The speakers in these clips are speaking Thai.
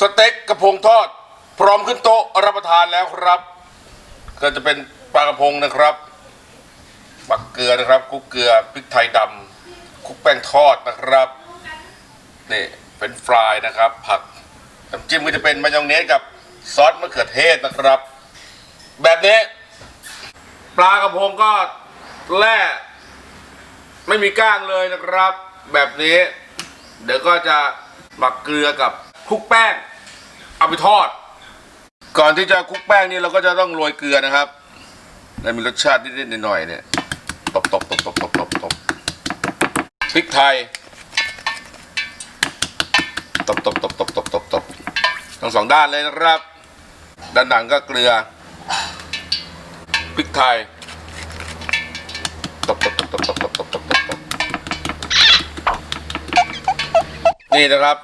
สเต็กกระพงทอด พร้อมขึ้นโต๊ะรับประทานแล้วครับ ก็จะเป็นปลากระพงนะครับปักเกลือนะครับคลุกเกลือพริกไทยดำคุกแป้งทอดนะครับนี่เป็นฟรายนะครับ ผักน้ำจิ้มก็จะเป็นมายองเนสกับซอสมะเขือเทศนะครับ แบบนี้ ปลากระพงก็แล่ไม่มีก้างเลยนะครับ แบบนี้ เดี๋ยวก็จะหมักเกลือกับ คลุกแป้ง เอาไปทอด ก่อนที่จะคลุกแป้งนี่เราก็จะต้องโรยเกลือนะครับและมีรสชาตินิดๆหน่อยๆเนี่ยตบตบตบตบตบตบตบพริกไทยตบตบตบตบตบตบตบทั้งสองด้านเลยนะครับ ด้านหลังก็เกลือพริกไทยตบตบตบตบตบตบตบตบนี่นะครับ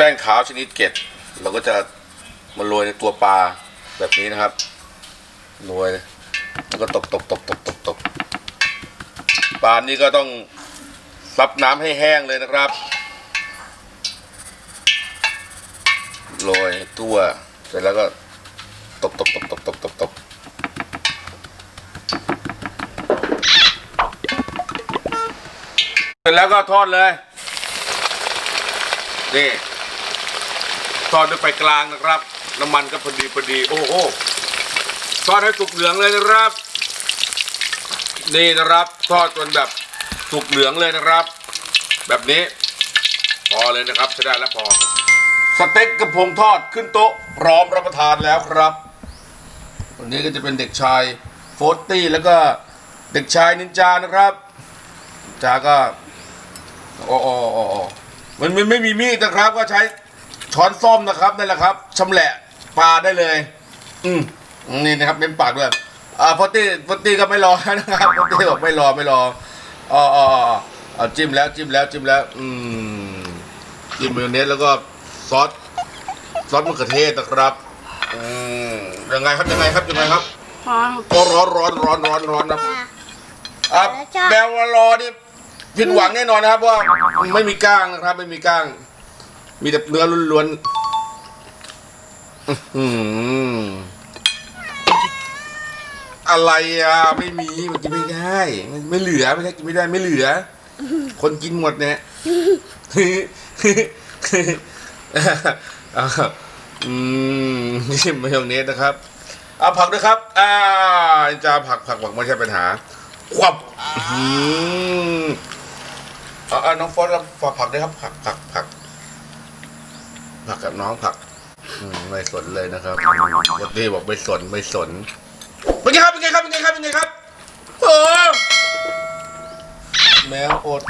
ป้งขาวชนิดเกล็ดเราก็จะมาโรยในตัวปลาแบบนี้นะครับโรยแล้วก็ตบตบตบตบตบตบปลานี้ก็ต้องซับน้ำให้แห้งเลยนะครับโรยตัวเสร็จแล้วก็ตบตบตบตบตบตบตบเสร็จแล้วก็ทอดเลย นี่ ทอดด้วยไฟกลางนะครับ น้ำมันก็พอดีพอดี โอ้โหทอดให้สุกเหลืองเลยนะครับ นี่นะครับ ทอดจนแบบสุกเหลืองเลยนะครับ แบบนี้ พอเลยนะครับใช้ได้แล้วพอ สเต็กกระพงทอดขึ้นโต๊ะ พร้อมรับประทานแล้วครับวันนี้ก็จะเป็นเด็กชายโฟตตี้แล้วก็เด็กชายนินจานะครับจาก็อ๋ออ๋ออ๋ออ๋อมันมันไม่มีมีดนะครับก็ใช้ ช้อนส้อมนะครับนั่นแหละครับชำแหละปลาได้เลย อืมนี่นะครับเม้มปากด้วยอ่าโฟตตี้โฟตตี้ก็ไม่รอนะครับโฟตตี้บอกไม่รอไม่รออ๋ออ๋ออ๋อเอาจิ้มแล้วจิ้มแล้วจิ้มแล้ว อืมจิ้มมายองเนสแล้วก็ซอสซอสมะเขือเทศนะครับอืมยังไงครับยังไงครับยังไงครับพร้อมก็ร้อนร้อนร้อนร้อนร้อนนะอะแมวรอนี่ผิดหวังแน่นอนนะครับว่าไม่มีก้างนะครับ ไม่มีก้าง มีแต่เนื้อล้วนๆอือหืออะไรอะ ไม่มีมันกินไม่ได้มันไม่เหลือไม่ใช่กินไม่ได้ไม่เหลือ คนกินหมดเนี่ยอ่าอืมนี่มายองเนสนะครับเอาผักด้วยครับ อ่าจะผักผักผักไม่ใช่ปัญหา ควับอืมอาเอาน้องฟอสรับฝากผักด้วยครับ ผักผักผัก ผักกับน้องผักไม่สนเลยนะครับปกติบอกไม่สนไม่สนเป็นไงครับเป็นไงครับเป็นไงครับเป็นไงครับเออแมวอด